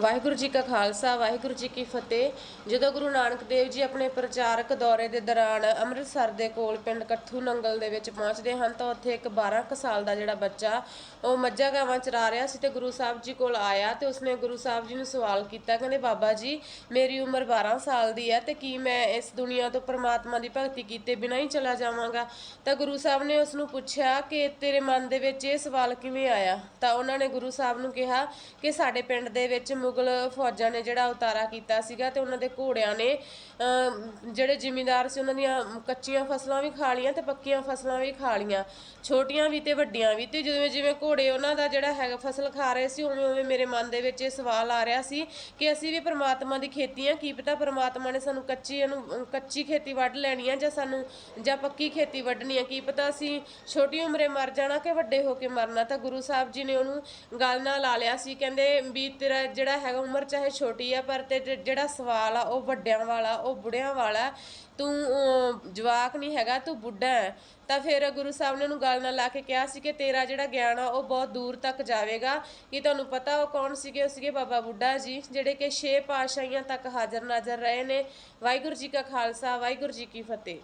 ਵਾਹਿਗੁਰੂ ਜੀ ਕਾ ਖਾਲਸਾ, ਵਾਹਿਗੁਰੂ ਜੀ ਕੀ ਫਤਿਹ। ਜਦੋਂ ਗੁਰੂ ਨਾਨਕ ਦੇਵ ਜੀ ਆਪਣੇ ਪ੍ਰਚਾਰਕ ਦੌਰੇ ਦੇ ਦੌਰਾਨ ਅੰਮ੍ਰਿਤਸਰ ਦੇ ਕੋਲ ਪਿੰਡ ਕੱਠੂ ਨੰਗਲ ਦੇ ਵਿੱਚ ਪਹੁੰਚਦੇ ਹਨ, ਤਾਂ ਉੱਥੇ ਇੱਕ 12 ਕੁ ਸਾਲ ਦਾ ਜਿਹੜਾ ਬੱਚਾ, ਉਹ ਮੱਝਾਂ ਗਾਵਾਂ ਚਰਾ ਰਿਹਾ ਸੀ ਤੇ ਗੁਰੂ ਸਾਹਿਬ ਜੀ ਕੋਲ ਆਇਆ ਤੇ ਉਸਨੇ ਗੁਰੂ ਸਾਹਿਬ ਜੀ ਨੂੰ ਸਵਾਲ ਕੀਤਾ, ਕਹਿੰਦੇ, ਬਾਬਾ ਜੀ, ਮੇਰੀ ਉਮਰ 12 ਸਾਲ ਦੀ ਹੈ ਤੇ ਕੀ ਮੈਂ ਇਸ ਦੁਨੀਆ ਤੋਂ ਪਰਮਾਤਮਾ ਦੀ ਭਗਤੀ ਕੀਤੇ ਬਿਨਾਂ ਹੀ ਚਲਾ ਜਾਵਾਂਗਾ? ਤਾਂ ਗੁਰੂ ਸਾਹਿਬ ਨੇ ਉਸ ਨੂੰ ਪੁੱਛਿਆ ਕਿ ਤੇਰੇ ਮਨ ਦੇ ਵਿੱਚ ਇਹ ਸਵਾਲ ਕਿਵੇਂ ਆਇਆ? ਤਾਂ ਉਹਨਾਂ ਨੇ ਗੁਰੂ ਸਾਹਿਬ ਨੂੰ ਕਿਹਾ ਕਿ ਸਾਡੇ ਪਿੰਡ ਦੇ ਵਿੱਚ ਮੁਗਲ ਫੌਜਾਂ ਨੇ ਜਿਹੜਾ ਉਤਾਰਾ ਕੀਤਾ ਸੀਗਾ ਤੇ ਉਹਨਾਂ ਦੇ ਘੋੜਿਆਂ ਨੇ ਜਿਹੜੇ ਜ਼ਿਮੀਂਦਾਰ ਸੀ ਉਹਨਾਂ ਦੀਆਂ ਕੱਚੀਆਂ ਫਸਲਾਂ ਵੀ ਖਾ ਲੀਆਂ ਤੇ ਪੱਕੀਆਂ ਫਸਲਾਂ ਵੀ ਖਾ ਲੀਆਂ ਛੋਟੀਆਂ ਵੀ ਤੇ ਵੱਡੀਆਂ ਵੀ ਤੇ ਜਿਵੇਂ ਜਿਵੇਂ ਘੋੜੇ ਉਹਨਾਂ ਦਾ ਜਿਹੜਾ ਹੈਗਾ ਫਸਲ ਖਾ ਰਹੇ ਸੀ, ਉਵੇਂ ਉਵੇਂ ਮੇਰੇ ਮਨ ਦੇ ਵਿੱਚ ਇਹ ਸਵਾਲ ਆ ਰਿਹਾ ਸੀ ਕਿ ਅਸੀਂ ਵੀ ਪਰਮਾਤਮਾ ਦੀ ਖੇਤੀ ਆ, ਕੀ ਪਤਾ ਪਰਮਾਤਮਾ ਨੇ ਸਾਨੂੰ ਕੱਚੀ ਇਹਨੂੰ ਕੱਚੀ ਖੇਤੀ ਵੱਢ ਲੈਣੀ ਆ ਜਾਂ ਸਾਨੂੰ, ਜਾਂ ਪੱਕੀ ਖੇਤੀ ਵੱਢਣੀ ਆ। ਕੀ ਪਤਾ ਅਸੀਂ ਛੋਟੀ ਉਮਰੇ ਮਰ ਜਾਣਾ ਕਿ ਵੱਡੇ ਹੋ ਕੇ ਮਰਨਾ। ਤਾਂ ਗੁਰੂ ਸਾਹਿਬ ਜੀ ਨੇ ਉਹਨੂੰ ਗੱਲ ਨਾਲ ਲਾ ਲਿਆ ਸੀ, ਕਹਿੰਦੇ ਵੀ ਤੇਰਾ ਜਿਹੜਾ ਹੈਗਾ, ਉਮਰ ਚਾਹੇ ਛੋਟੀ ਆ, ਪਰ ਤੇ ਜਿਹੜਾ ਸਵਾਲ ਆ, ਉਹ ਵੱਡਿਆਂ ਵਾਲਾ, ਉਹ ਬੁੜਿਆਂ ਵਾਲਾ ਤੂੰ ਜਵਾਕ ਨਹੀਂ ਹੈਗਾ, ਤੂੰ ਬੁੱਢਾ ਹੈ ਤਾਂ ਫਿਰ ਗੁਰੂ ਸਾਹਿਬ ਨੇ ਉਹਨੂੰ ਗੱਲ ਨਾਲ ਲਾ ਕੇ ਕਿਹਾ ਸੀ ਕਿ ਤੇਰਾ ਜਿਹੜਾ ਗਿਆਨ ਆ, ਉਹ ਬਹੁਤ ਦੂਰ ਤੱਕ ਜਾਵੇਗਾ। ਕਿ ਤੁਹਾਨੂੰ ਪਤਾ ਉਹ ਕੌਣ ਸੀਗੇ? ਉਹ ਸੀਗੇ ਬਾਬਾ ਬੁੱਢਾ ਜੀ, ਜਿਹੜੇ ਕਿ ਛੇ ਪਾਤਸ਼ਾਹੀਆਂ ਤੱਕ ਹਾਜ਼ਰ ਨਾਜ਼ਰ ਰਹੇ ਨੇ। ਵਾਹਿਗੁਰੂ ਜੀ ਕਾ ਖਾਲਸਾ, ਵਾਹਿਗੁਰੂ ਜੀ ਕੀ ਫਤਿਹ।